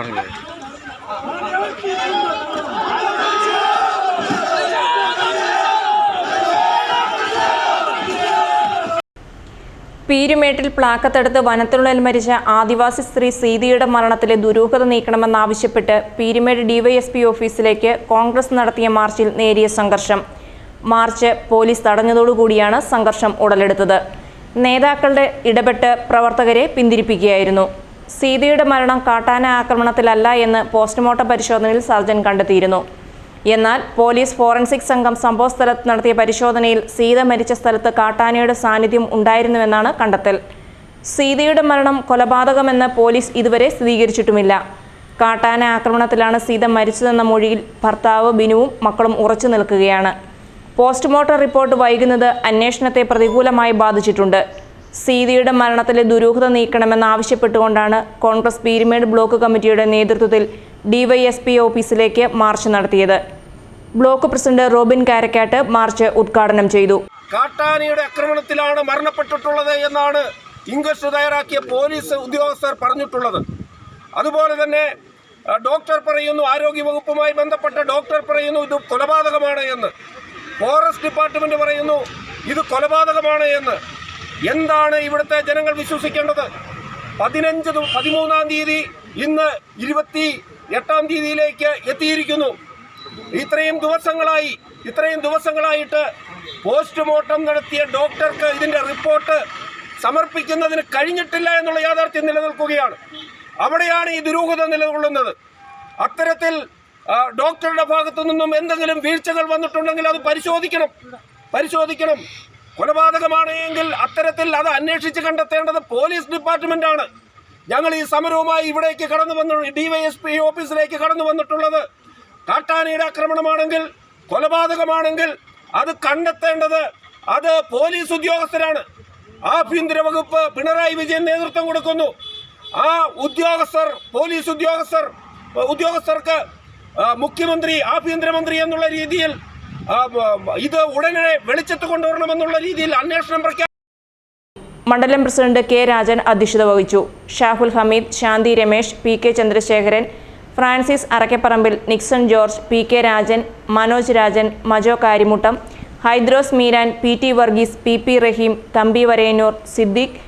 പറഞ്ഞത് പീരുമേട്ടിൽ പ്ലാക്കത്തെടുത്ത് വനത്തിനുള്ളിൽ മരിച്ച ആദിവാസി സ്ത്രീ സീതിയുടെ മരണത്തിലെ ദുരൂഹത നീക്കണമെന്നാവശ്യപ്പെട്ട് പീരുമേട് ഡിവൈഎസ്പി ഓഫീസിലേക്ക് കോൺഗ്രസ് നടത്തിയ മാർച്ചിൽ നേരിയ സംഘർഷം. മാർച്ച് പോലീസ് തടഞ്ഞതോടുകൂടിയാണ് സംഘർഷം ഉടലെടുത്തത്. നേതാക്കളുടെ ഇടപെട്ട് പ്രവർത്തകരെ പിന്തിരിപ്പിക്കുകയായിരുന്നു. സീതയുടെ മരണം കാട്ടാന ആക്രമണത്തിലല്ല എന്ന് പോസ്റ്റ്മോർട്ടം പരിശോധനയിൽ സർജൻ കണ്ടെത്തിയിരുന്നു. എന്നാൽ പോലീസ് ഫോറൻസിക് സംഘം സംഭവസ്ഥലത്ത് നടത്തിയ പരിശോധനയിൽ സീത മരിച്ച സ്ഥലത്ത് കാട്ടാനയുടെ സാന്നിധ്യം ഉണ്ടായിരുന്നുവെന്നാണ് കണ്ടെത്തൽ. സീതയുടെ മരണം കൊലപാതകമെന്ന് പോലീസ് ഇതുവരെ സ്ഥിരീകരിച്ചിട്ടുമില്ല. കാട്ടാന ആക്രമണത്തിലാണ് സീത മരിച്ചതെന്ന മൊഴിയിൽ ഭർത്താവ് ബിനുവും മക്കളും ഉറച്ചു നിൽക്കുകയാണ്. പോസ്റ്റ്മോർട്ടം റിപ്പോർട്ട് വൈകുന്നത് അന്വേഷണത്തെ പ്രതികൂലമായി ബാധിച്ചിട്ടുണ്ട്. സീതയുടെ മരണത്തിലെ ദുരൂഹത നീക്കണമെന്നാവശ്യപ്പെട്ടുകൊണ്ടാണ് കോൺഗ്രസ് പീരുമേട് ബ്ലോക്ക് കമ്മിറ്റിയുടെ നേതൃത്വത്തിൽ ഡിവൈഎസ്പി ഓഫീസിലേക്ക് മാർച്ച് നടത്തിയത്. Block president Robin Karakkattu march ഉദ്ഘാടനം ചെയ്തു. കാട്ടാനയുടെ ആക്രമണത്തിലാണ് മരണപ്പെട്ടിട്ടുള്ളത് എന്നാണ് ഇംഗ്ലീഷ് തയ്യാറാക്കിയ പോലീസ് ഉദ്യോഗസ്ഥർ പറഞ്ഞിട്ടുള്ളത്. അതുപോലെ തന്നെ ഡോക്ടർ പറയുന്നു ആരോഗ്യ വകുപ്പുമായി ബന്ധപ്പെട്ട ഡോക്ടർ പറയുന്നു ഇത് കൊലപാതകമാണ് എന്ന്. ഫോറസ്റ്റ് ഡിപ്പാർട്ട്മെന്റ് പറയുന്നു ഇത് കൊലപാതകമാണ് എന്ന്. എന്താണ് ഇവിടുത്തെ ജനങ്ങൾ വിശ്വസിക്കേണ്ടത്? പതിനഞ്ച് പതിമൂന്നാം തീയതി ഇന്ന് ഇരുപത്തി എട്ടാം തീയതിയിലേക്ക് എത്തിയിരിക്കുന്നു. ഇത്രയും ദിവസങ്ങളായി ഇത്രയും ദിവസങ്ങളായിട്ട് പോസ്റ്റ്മോർട്ടം നടത്തിയ ഡോക്ടർക്ക് ഇതിന്റെ റിപ്പോർട്ട് സമർപ്പിക്കുന്നതിന് കഴിഞ്ഞിട്ടില്ല എന്നുള്ള യാഥാർത്ഥ്യം നിലനിൽക്കുകയാണ്. അവിടെയാണ് ഈ ദുരൂഹത നിലകൊള്ളുന്നത്. അത്തരത്തിൽ ഡോക്ടറുടെ ഭാഗത്തു നിന്നും എന്തെങ്കിലും വീഴ്ചകൾ വന്നിട്ടുണ്ടെങ്കിൽ അത് പരിശോധിക്കണം. പരിശോധിക്കണം. കൊലപാതകമാണ് എങ്കിൽ അത്തരത്തിൽ അത് അന്വേഷിച്ച് കണ്ടെത്തേണ്ടത് പോലീസ് ഡിപ്പാർട്ട്മെന്റ് ആണ് ഞങ്ങൾ ഈ സമരവുമായി ഇവിടേക്ക് കടന്നു വന്നു ഡിവൈഎസ്പി ഓഫീസിലേക്ക് കടന്നു വന്നിട്ടുള്ളത് കാട്ടാനയുടെ ആക്രമണമാണെങ്കിൽ കൊലപാതകമാണെങ്കിൽ അത് കണ്ടെത്തേണ്ടത് അത് പോലീസ് ഉദ്യോഗസ്ഥരാണ്. ആഭ്യന്തര വകുപ്പ് പിണറായി വിജയൻ നേതൃത്വം കൊടുക്കുന്നു. ആ ഉദ്യോഗസ്ഥർ പോലീസ് ഉദ്യോഗസ്ഥർ ഉദ്യോഗസ്ഥർക്ക് മുഖ്യമന്ത്രി ആഭ്യന്തരമന്ത്രി എന്നുള്ള രീതിയിൽ ഇത് ഉടനെ വെളിച്ചത്ത് കൊണ്ടുവരണമെന്നുള്ള രീതിയിൽ അന്വേഷണം പ്രഖ്യാപിച്ചു മണ്ഡലം പ്രസിഡന്റ് കെ രാജൻ അധ്യക്ഷത വഹിച്ചു. Shahul Hameed Shanthi Ramesh P K Chandrasekharan Francis Arakkaparambil Nixon George P K Rajan Manoj Rajan Majo Karimuttam Hydros Meeran P T Varghese P P Raheem Thampi Varayannoor Siddique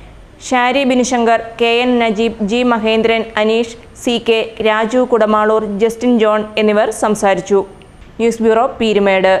Shari Binushankar K N Najeeb G Mahendran Aneesh C K Raju Kudamaloor Justin John എന്നിവർ സംസാരിച്ചു. News bureau Peerumedu.